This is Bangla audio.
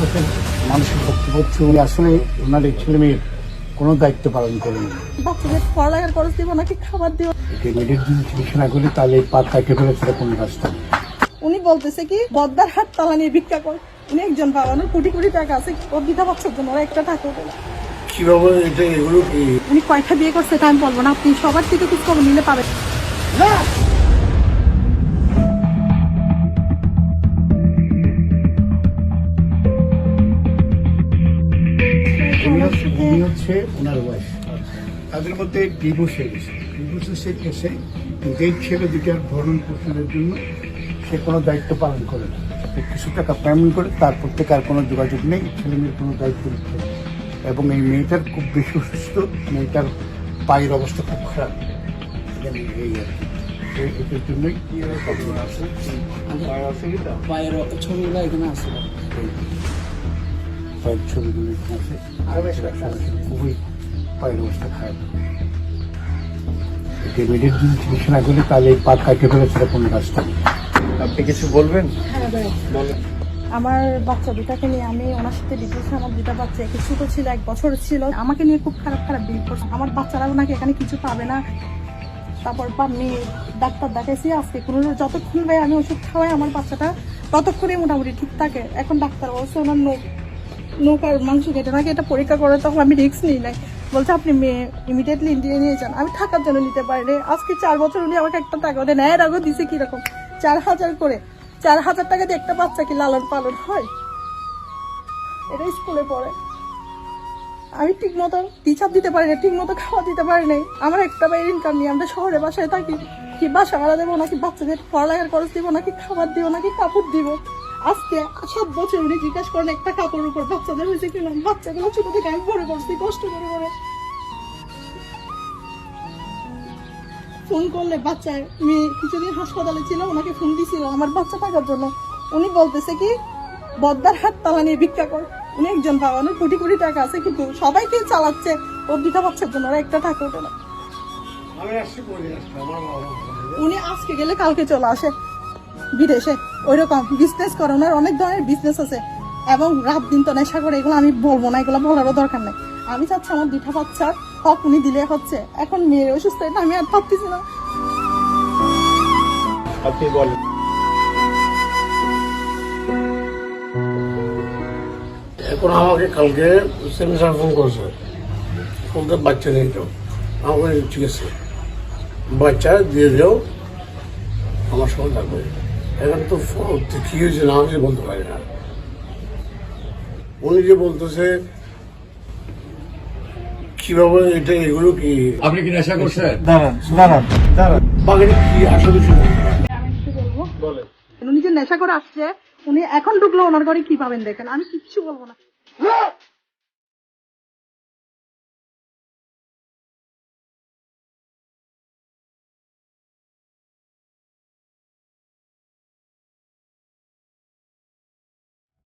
বছর মানুষের বক্তব্য উনি আসলে ওনার এই ছেলে মেয়ের কোনো দায়িত্ব পালন করেন বাচ্চাদের পড়ালেখার খরচ দিব নাকি খাবার দিব একে মেয়েদের যদি চিকিৎসা না করি তাহলে পা কাটে ফেলে সেটা কোনো রাস্তা উনি বলতেছে কি বদ্দার হাত তালা নিয়ে ভিক্ষা কর। উনি একজন বাবা ওনার কোটি কোটি টাকা আছে ওর বাচ্চার জন্য ওরা একটা টাকা দেবে। না। কীভাবে এটা এগুলো উনি কয়টা বিয়ে করছে তা আমি বলব না আপনি সবার থেকে কিছু খবর নিলে পাবেন। উনি হচ্ছে- উনি হচ্ছে ওনার ওয়াইফ তাদের মধ্যে ডিভোর্স হয়ে গেছে ডিভোর্সের কেসে যেই ছেলে দুটার ভরণ পোষণের জন্য সে কোনো দায়িত্ব পালন করে না কিছু টাকা পেমেন্ট করে তারপর থেকে আর কোনো যোগাযোগ নেই ছেলে মেয়ের কোনো দায়িত্ব নিচ্ছে। এবং এই মেয়েটার খুব বেশি অসুস্থ মেয়েটার পায়ের অবস্থা খুব খারাপ এই আর কি। এটার জন্যই আছে। পায়ের ছবিগুলো এখানে আছে পায়ের ছবিগুলো এখানে আছে। খুবই পায়ের অবস্থা খারাপ। একে মেয়েদের যদি চিকিৎসা না করি তাহলে এই পা কাটে ফেলে সেটা কোনো রাস্তা আপনি কিছু বলবেন? হ্যাঁ আমার বাচ্চা দুটাকে নিয়ে আমি ওনার সাথে ডিভোর্সে আমার দুটা বাচ্চা একে ছোট ছিল এক বছর ছিল। আমাকে নিয়ে খুব খারাপ খারাপ বিল করছে। আমার বাচ্চারাও নাকি এখানে কিছু পাবে না। তারপর বা আমি ডাক্তার দেখাইছি আজকে কোনো যতক্ষণ ভাই আমি ওষুধ খাওয়াই আমার বাচ্চাটা ততক্ষণে মোটামুটি ঠিক থাকে। এখন ডাক্তার বলছে ওনার নৌকার মাংস কেটে নাকি এটা পরীক্ষা করে তখন আমি রিস্ক নিই নাই বলছে আপনি মেয়ে ইমিডিয়েটলি ইন্ডিয়া নিয়ে যান আমি থাকার জন্য নিতে পারি আজকে চার বছর উনি আমাকে একটা টাকা দেন এর আগেও দিছে কীরকম? চার হাজার করে। চার হাজার টাকা দিয়ে একটা বাচ্চা কি লালন পালন হয়? এটা স্কুলে পড়ে। আমি ঠিক মতো টিচার দিতে পারি না ঠিক মতো খাওয়া দিতে পারি নাই আমার একটা বাইরে ইনকাম নিয়ে আমরা শহরে বাসায় থাকি। কি বাসা ভাড়া দেবো নাকি বাচ্চাদের পড়ালেখার খরচ দিব নাকি খাবার দিব নাকি কাপড় দিব? আজকে সাত বছর উনি জিজ্ঞাসা করেন একটা কাপড়ের উপর বাচ্চাদের হয়েছে কিনা? বাচ্চাগুলো ছোট থেকে আমি ভরে করছি কষ্ট করে করে ফোন করলে বাচ্চা মেয়ে কিছুদিন হাসপাতালে ছিল ওনাকে ফোন দিছিল আমার বাচ্চা থাকার জন্য। উনি বলতেছে কি বদ্দার হাত তালা নিয়ে ভিক্ষা কর। উনি একজন বাবা ওনার কোটি কোটি টাকা আছে কিন্তু সবাইকে চালাচ্ছে। ওর দুটা বাচ্চার জন্য ওরা একটা টাকা ওঠে না। উনি আজকে গেলে কালকে চলে আসে। বিদেশে। ওইরকম বিজনেস করে ওনার অনেক ধরনের বিজনেস আছে। এবং রাত দিন তো নেশা করে এগুলো আমি বলব না এগুলো বলারও দরকার নেই। আমি চাচ্ছি আমার দুটা বাচ্চার হক উনি দিলে হচ্ছে এখন মেয়ের অসুস্থ এটা আমি আর ভাবতেছি না। আপনি বলেন। এখন আমাকে কালকে সেমিস্টার ফোন করেছে। ফোনটা বাচ্চা নিয়ে যাও আমাকে ঠিক আছে বাচ্চা দিয়ে যাও আমার সঙ্গে থাকবে। এখন তো কি হয়েছে না হয়েছে বলতে পারি না। উনি যে বলতেছে কীভাবে এটা এগুলো কি আপনি কি নেশা করছেন? দাঁড়ান দাঁড়ান দাঁড়ান। বাগানে কি আসলে শুনে আমি উনি যে নেশা করে আসছে উনি এখন ঢুকলো ওনার ঘরে কি পাবেন দেখেন। আমি কিচ্ছু বলব না!